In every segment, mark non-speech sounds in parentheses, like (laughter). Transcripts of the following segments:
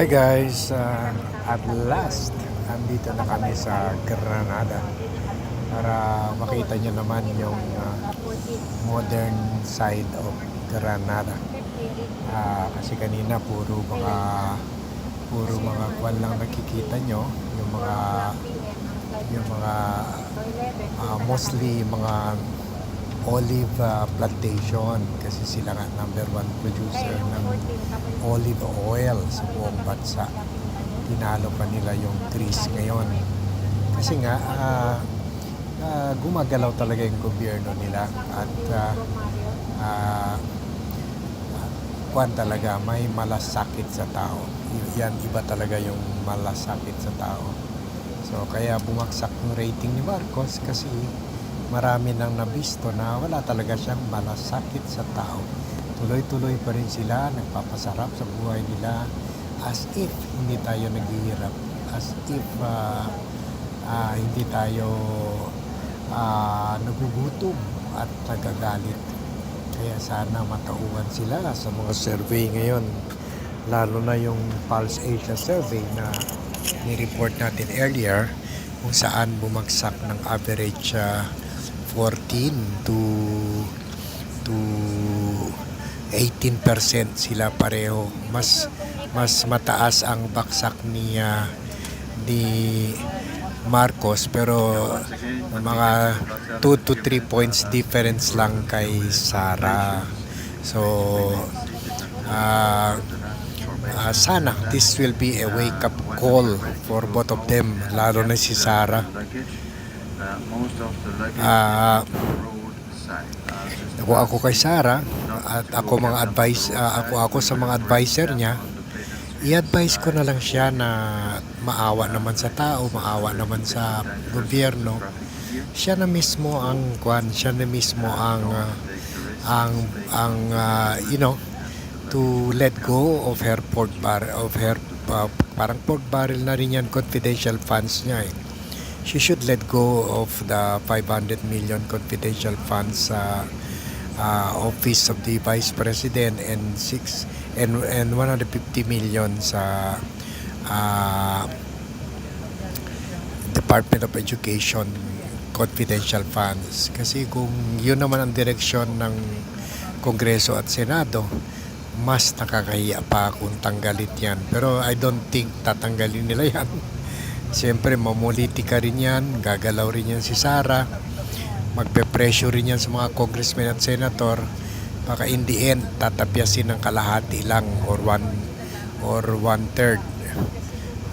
Hi guys, uh, at last andito na kami sa Granada para makita nyo naman yung uh, modern side of Granada. Ah, kasi kanina puro mga puro mga kwan lang nakikita nyo, yung mga yung mga ah, mostly mga olive ah, plantation kasi sila nga number one producer ng olive oil sa buong bansa. Tinalo pa nila yung trees ngayon. Kasi nga, ah, ah, gumagalaw talaga yung gobyerno nila at ah, ah, kwan talaga, may malasakit sa tao. Yan, iba talaga yung malasakit sa tao. So, kaya bumagsak yung rating ni Marcos kasi marami nang nabisto na wala talaga siyang malasakit sa tao. Tuloy-tuloy pa rin sila, nagpapasarap sa buhay nila as if hindi tayo naghihirap. As if ah, ah, hindi tayo ah, nagugutom at nagagalit. Kaya sana matauhan sila sa mga survey ngayon. Lalo na yung Pulse Asia survey na ni-report natin earlier kung saan bumagsak ng average ah, 14 to to 18% sila pareho. Mas mas mataas ang baksak ni ah, ni Marcos pero mga 2 to 3 points difference lang kay Sara. So ah ah, sana this will be a wake up call for both of them lalo na si Sara. Ah, ako ako kay Sara at ako mga advice ah, ako ako sa mga advisor niya. i-advise ko na lang siya na maawa naman sa tao, maawa naman sa gobyerno. Siya na mismo ang kwan, siya na mismo ang ah, ang ang ah, you know to let go of her pork bar of her ah, parang pork barrel na rin yan confidential funds niya eh. She should let go of the 500 million confidential funds sa uh, office of the vice president and six and and 150 million sa uh, Department of Education confidential funds. Kasi kung yun naman ang direksyon ng Kongreso at Senado mas nakakahiya pa kung tanggalit yan. Pero I don't think tatanggalin nila (laughs) yan Siyempre, mamulitika rin yan, gagalaw rin yan si Sara, magpe-pressure rin yan sa mga congressmen at senator, baka in the end, tatapyasin ng kalahati lang or one or one third.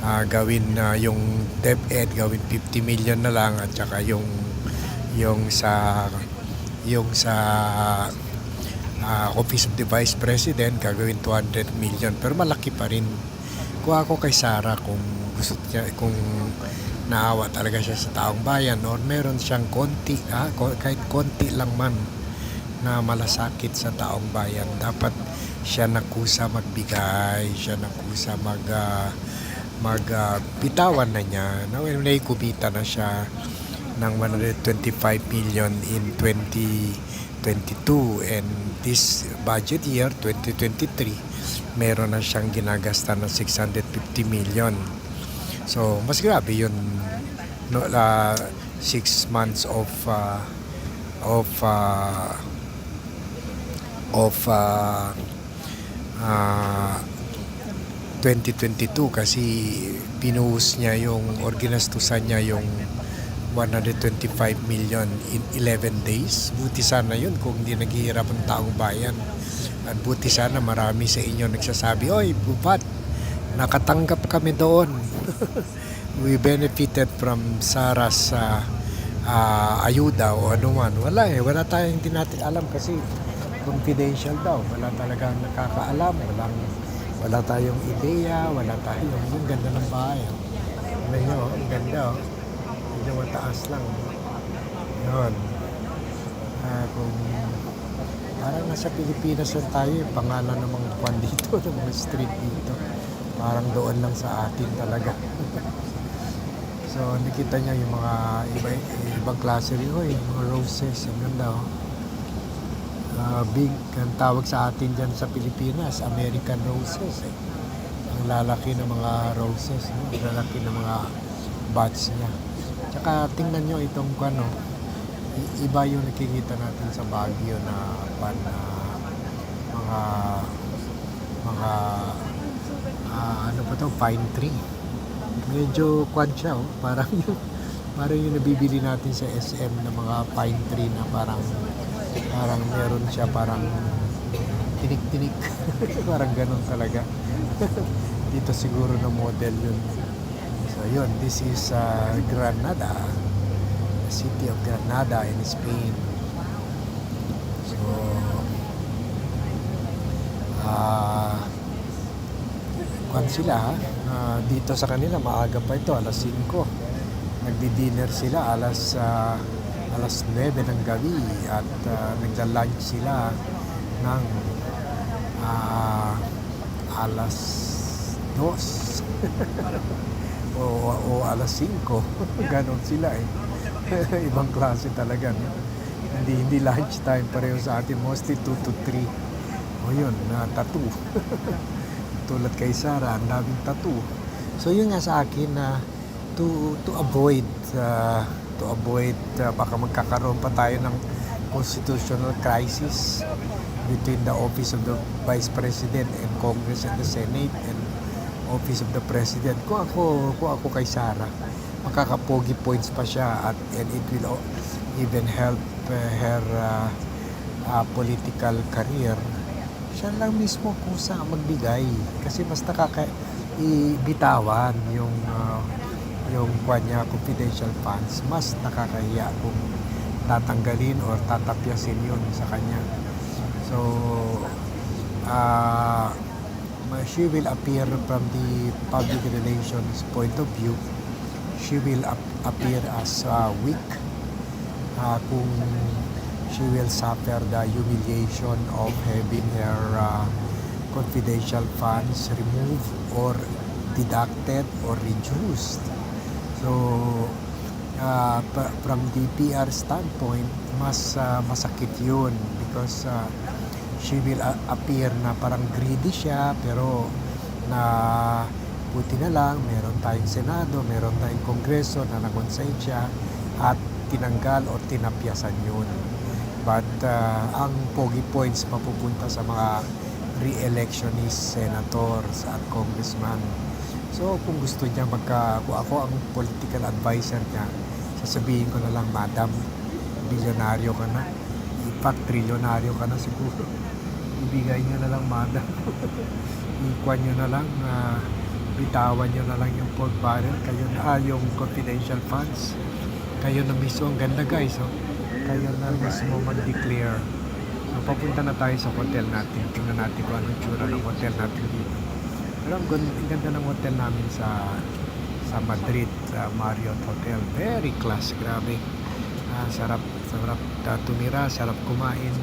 Ah, gawin na yung DepEd, gawin 50 million na lang at saka yung yung sa yung sa ah, Office of the Vice President gagawin 200 million. Pero malaki pa rin kuha ako kay Sara kung gusto niya kung naawa talaga siya sa taong bayan or meron siyang konti ah, ko- kahit konti lang man na malasakit sa taong bayan. Dapat siya nakusa magbigay siya nakusa mag ah, mag ah, bitawan na niya. Na when kumita na siya ng 125 million in 2022 and this budget year 2023 meron na siyang ginagasta ng 650 million. So mas grabe yun no, uh, six months of uh, of uh, of uh, uh, 2022 kasi pinuhos niya yung or ginastusan niya yung 125 million in 11 days. Buti sana yun kung hindi naghihirap ang taong bayan. At buti sana marami sa inyo nagsasabi, Oy, bupat, nakatanggap kami doon. (laughs) We benefited from Sarah's uh, uh, ayuda o anuman. Wala eh, wala tayong hindi natin alam kasi confidential daw. Wala talagang nakakaalam. Walang, wala tayong ideya, wala tayong, yung ganda ng bahay. nyo, oh, ang ganda oh. Medyo mataas lang. Yun. Ah, kung parang nasa Pilipinas lang tayo, yung pangalan ng mga kwan dito, (laughs) ng mga street dito. Parang doon lang sa atin talaga. (laughs) so, nakita niya yung mga iba, ibang klase rin. Yung mga roses, ang ganda oh. Ah, big, ang tawag sa atin dyan sa Pilipinas, American roses. Eh. Ang lalaki ng mga roses, no? Lalaki ng mga buds niya. Tsaka tingnan nyo itong ano, iba yung nakikita natin sa Baguio na pan na mga mga ah, ano pa to, pine tree. Medyo kwan siya, oh. (laughs) parang yung parang yung nabibili natin sa SM na mga pine tree na parang parang meron siya parang tinik-tinik. (laughs) parang ganun talaga. (laughs) Dito siguro na model yun. Yun, this is uh, Granada, the city of Granada in Spain. So, ah, kwan sila, ah, dito sa kanila, maaga pa ito, alas 5. Nagdi-dinner sila alas ah, alas 9 ng gabi at uh, nagla-lunch sila ng ah, alas 2 (laughs) o, o alas 5 (laughs) ganon sila eh. (laughs) Ibang klase talaga no? hindi hindi lunch time pareho sa atin. Mostly 2 to 3 o yun na tattoo. (laughs) Tulad kay Sarah ang daming tattoo. So yun nga sa akin na to to avoid uh, to avoid uh, baka magkakaroon pa tayo ng constitutional crisis between the office of the vice president and congress and the senate and office of the president. Kung ako kung ako kay Sarah makakapogi points pa siya at and it will even help uh, her uh, uh, political career. Siya lang mismo kusa magbigay. Kasi mas nakaka yung uh, yung kwan niya confidential funds. Mas nakakahiya kung tatanggalin or tatapyasin yun sa kanya. So uh, she will appear from the public relations point of view she will ap- appear as uh, weak uh, kung she will suffer the humiliation of having her uh, confidential funds removed or deducted or reduced. So, uh, from the PR standpoint, mas uh, masakit yun because uh, she will appear na parang greedy siya pero na buti na lang meron tayong Senado, meron tayong Kongreso na nagonsensya at tinanggal o tinapyasan yun. But uh, ang pogi points mapupunta sa mga re-electionist senators at congressman. So kung gusto niya magka, kung ako ang political advisor niya, sasabihin ko na lang, Madam, bilyonaryo ka na. Fact, trilyonaryo ka na siguro. Ibigay niyo na lang, Madam. (laughs) Ikuan niyo na lang, uh, bitawan niyo na lang yung pork barrel, kayo na, ah, yung confidential funds. Kayo na mismo, ang ganda guys, oh. kayo na mismo mag-declare. So, papunta na tayo sa hotel natin. Tingnan natin kung anong tsura ng hotel natin dito. Pero ganda, ang ganda ng hotel namin sa sa Madrid, sa Marriott Hotel. Very class, grabe. Ah, sarap, sarap ah, tumira, sarap kumain.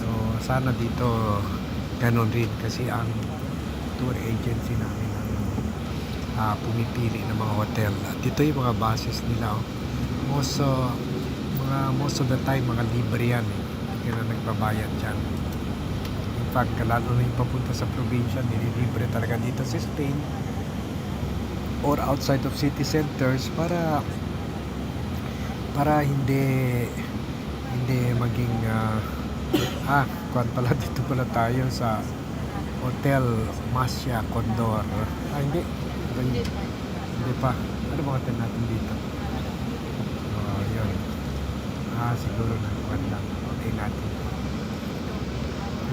So, sana dito ganun rin kasi ang tour agency namin ang ah, pumipili ng mga hotel. At ito yung mga buses nila. Oh. Most, uh, mga, most of the time, mga libre yan. Eh. Hindi na nagbabayad dyan. In fact, lalo na yung papunta sa probinsya, nililibre talaga dito sa Spain or outside of city centers para para hindi hindi maging ah ah kuan pala (laughs) dito pala tayo sa Hotel Masya Condor. Ah hindi. Yun. hindi pa. Ano ba hotel natin dito? Oh yun. Ah siguro na kuan lang. Okay natin.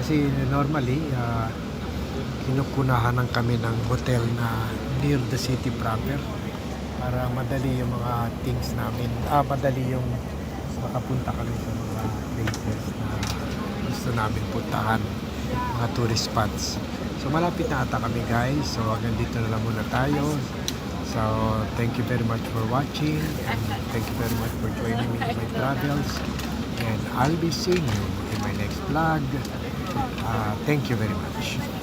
Kasi normally ah kinukunahan ng kami ng hotel na near the city proper para madali yung mga things namin. Ah madali yung makapunta kami sa mga places na gusto namin puntahan. Mga tourist spots. So malapit na ata kami guys. So hanggang dito na lang muna tayo. So thank you very much for watching. And thank you very much for joining me in my travels. And I'll be seeing you in my next vlog. Uh, thank you very much